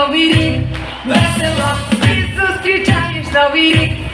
новий рік, весело, ти зустрічаєш новий рік.